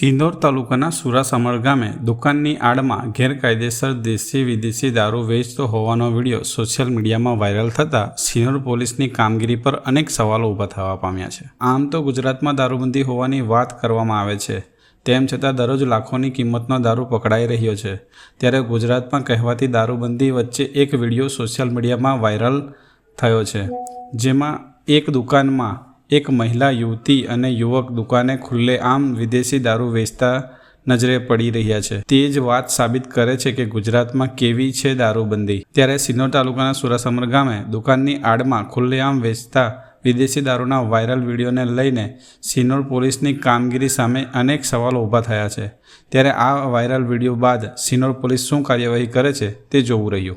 સિંદોર તાલુકાના સુરાસમર ગામે દુકાનની આડમાં ગેરકાયદેસર દેશી વિદેશી દારૂ વેચતો હોવાનો વીડિયો સોશિયલ મીડિયામાં વાયરલ થતાં સિનોર પોલીસની કામગીરી પર અનેક સવાલો ઊભા થવા પામ્યા છે. આમ તો ગુજરાતમાં દારૂબંધી હોવાની વાત કરવામાં આવે છે. તેમ છતાં દરરોજ લાખોની કિંમતનો દારૂ પકડાઈ રહ્યો છે. ત્યારે ગુજરાતમાં કહેવાતી દારૂબંધી વચ્ચે એક વીડિયો સોશિયલ મીડિયામાં વાયરલ થયો છે, જેમાં એક દુકાનમાં એક મહિલા યુવતી અને યુવક દુકાને ખુલ્લેઆમ વિદેશી દારૂ વેચતા નજરે પડી રહ્યા છે. તે જ વાત સાબિત કરે છે કે ગુજરાતમાં કેવી છે દારૂબંધી. ત્યારે સિનોર તાલુકાના સુરાસમર ગામે દુકાનની આડમાં ખુલ્લેઆમ વેચતા વિદેશી દારૂના વાયરલ વિડીયોને લઈને સિનોર પોલીસની કામગીરી સામે અનેક સવાલો ઊભા થયા છે. ત્યારે આ વાયરલ વીડિયો બાદ સિનોર પોલીસ શું કાર્યવાહી કરે છે તે જોવું રહ્યું.